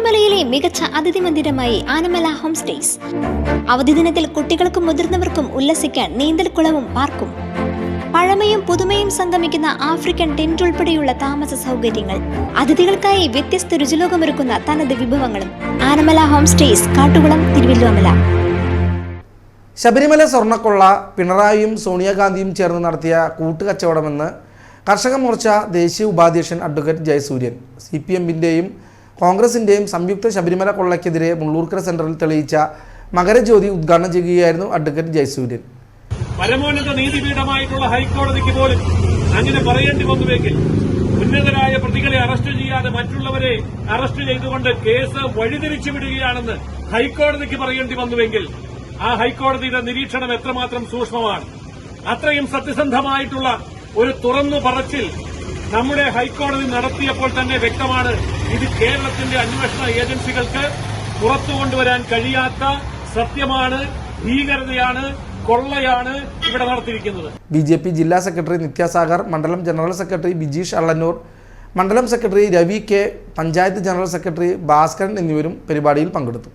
തിരുവല്ലോമലയിലെ മികച്ച അതിഥി മന്ദിരമായി Anamala home stays. അവധി ദിനത്തിൽ കുട്ടികൾക്കും മുതിർന്നവർക്കും ഉല്ലസിക്കാൻ നീന്തൽക്കുളവും പാർക്കും. പഴമയും പുതുമയും സംഗമിക്കുന്ന ആഫ്രിക്കൻ ടെന്റ് ഉൾപ്പെടെയുള്ള താമസ സൗകര്യങ്ങൾ അതിഥികൾക്കായി വ്യത്യസ്ത രുചിലോകമൊരുക്കുന്ന തനത് വിഭവങ്ങളും. Anamala home stays Kattukulam Thiruvalluvamala. Sabarimala സ്വർണക്കൊള്ള പിണറായിയും സോണിയാഗാന്ധിയും ചേർന്ന് നടത്തിയ കൂട്ടുകച്ചവടമെന്ന് കർഷക മോർച്ച ദേശീയ ഉപാധ്യക്ഷൻ അഡ്വക്കേറ്റ് ജയസൂര്യൻ സി പി എമ്മിന്റെയും കോൺഗ്രസിന്റെയും സംയുക്ത ശബരിമല കൊള്ളയ്ക്കെതിരെ മുള്ളൂർക്കര സെന്ററിൽ തെളിയിച്ച മകരജ്യോതി ഉദ്ഘാടനം ചെയ്യുകയായിരുന്നു അഡ്വക്കേറ്റ് ജയസൂര്യൻ. പരമോന്നത നീതിപീഠമായിട്ടുള്ള ഹൈക്കോടതിക്ക് പോലും അങ്ങനെ പറയേണ്ടി വന്നുവെങ്കിൽ ഉന്നതരായ പ്രതികളെ അറസ്റ്റ് ചെയ്യാതെ മറ്റുള്ളവരെ അറസ്റ്റ് ചെയ്തുകൊണ്ട് കേസ് വഴിതിരിച്ചു വിടുകയാണെന്ന് ഹൈക്കോടതിക്ക് പറയേണ്ടി വന്നുവെങ്കിൽ ആ ഹൈക്കോടതിയുടെ നിരീക്ഷണം എത്രമാത്രം സൂക്ഷ്മമാണ്. അത്രയും സത്യസന്ധമായിട്ടുള്ള ഒരു തുറന്നു പറച്ചിൽ നമ്മുടെ ഹൈക്കോടതി നടത്തിയപ്പോൾ തന്നെ വ്യക്തമാണ് ഇത് കേരളത്തിന്റെ അന്വേഷണ ഏജൻസികൾക്ക് പുറത്തു കൊണ്ടുവരാൻ കഴിയാത്ത സത്യമാണ് ഭീകരതയാണ് കൊള്ളയാണ് ഇവിടെ നടത്തിയിരിക്കുന്നത്. ബി ജെ പി ജില്ലാ സെക്രട്ടറി നിത്യാസാഗർ മണ്ഡലം ജനറൽ സെക്രട്ടറി ബിജീഷ് അള്ളന്നൂർ മണ്ഡലം secretary Ravi K panchayat general secretary Bhaskaran എന്നിവരും പരിപാടിയിൽ പങ്കെടുത്തു.